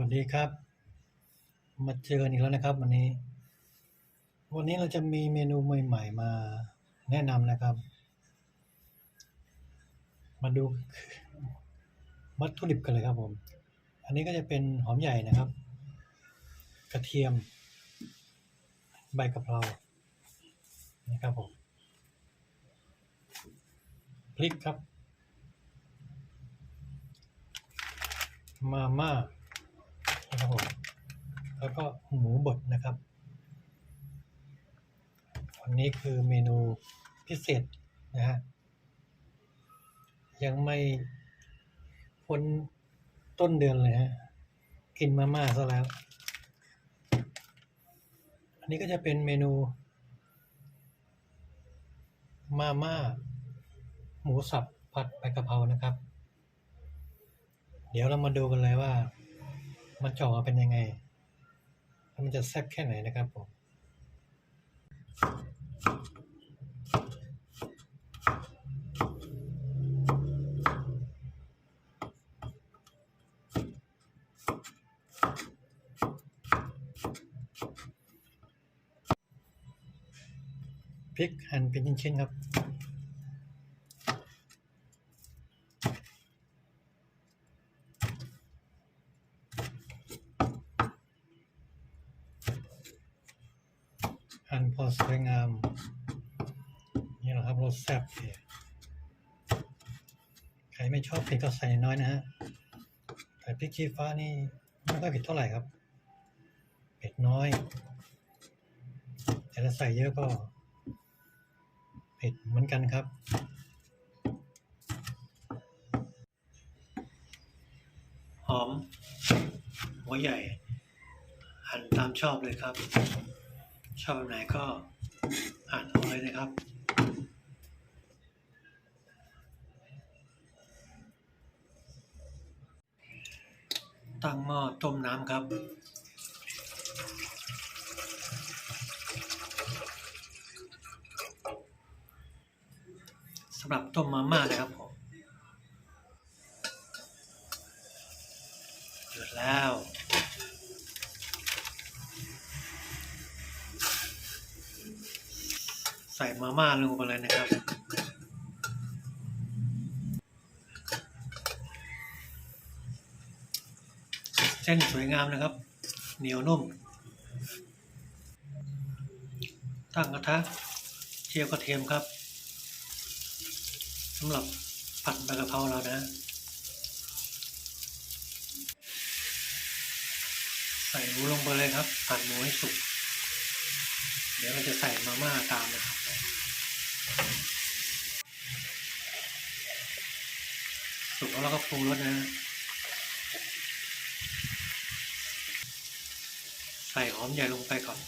วัสดีครับ มาเจอกันอีกแล้วนะครับ วันนี้ วันนี้เราจะมีเมนูใหม่ๆมาแนะนำนะครับ มาดูวัตถุดิบกันเลยครับผม อันนี้ก็จะเป็นหอมใหญ่นะครับ กระเทียม ใบกะเพรานะครับผมพริกครับ มาม่า นะครับผมแล้วก็หมูบดนะครับวันนี้คือเมนูพิเศษนะฮะยังไม่พ้นต้นเดือนเลยฮะกินมาม่าซะแล้ว อันนี้ก็จะเป็นเมนู มาม่า หมูสับผัดใบกะเพรานะครับ เดี๋ยวเรามาดูกันเลยว่า มันจะออกมาเป็นยังไงแล้วมันจะแซ่บแค่ไหนนะครับผมพริกหั่นเป็นชิ้นๆครับ หั่นพอสวยงาม นี่แหละครับรสแซ่บเลยใครไม่ชอบเผ็ดก็ใส่น้อยนะฮะแต่พริกชี้ฟ้านี่ไม่ค่อยเผ็ดเท่าไหร่ครับเผ็ดน้อยแต่ถ้าใส่เยอะก็เผ็ดเหมือนกันครับหอมหัวใหญ่หั่นตามชอบเลยครับ ชอบแบบไหนก็อ่านเอาเลยนะครับตั้งหม้อต้มน้ำครับ สำหรับต้มมาม่านะครับผมเดือดแล้ว ใส่มาม่าลงไปเลยนะครับ เส้นสวยงามนะครับ เหนียวนุ่ม ตั้งกระทะเจียวกระเทียมครับสำหรับผัดใบกะเพราเรานะใส่หมูลงไปเลยครับผัดหมูให้สุก เดี๋ยวเราจะใส่มาม่าตามนะครับสุกแล้วเราก็ปรุงรสนะ ใส่หอมใหญ่ลงไปก่อน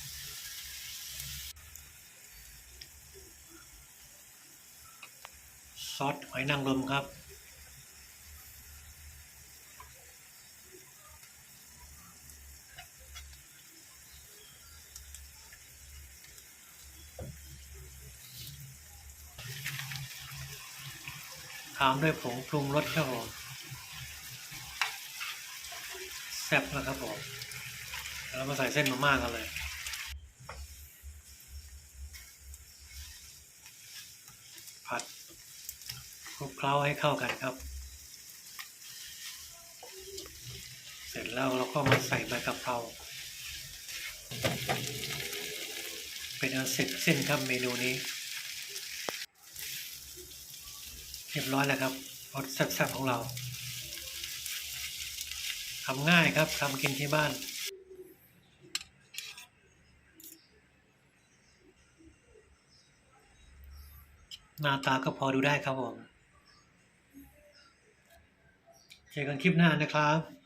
ซอสหอยนางรมครับ ตามด้วยผงปรุงรสครับผมแซ่บนะครับผมแล้วมาใส่เส้นมาม่ากันเลยผัดคลุกเคล้าให้เข้ากันครับ เสร็จแล้วเราก็มาใส่ใบกะเพราเป็นอันเสร็จสิ้นครับเมนูนี้ เรียบร้อยแล้วครับรสแซ่บๆของเราทำง่ายครับทำกินที่บ้านหน้าตาก็พอดูได้ครับผม เจอกันคลิปหน้านะครับ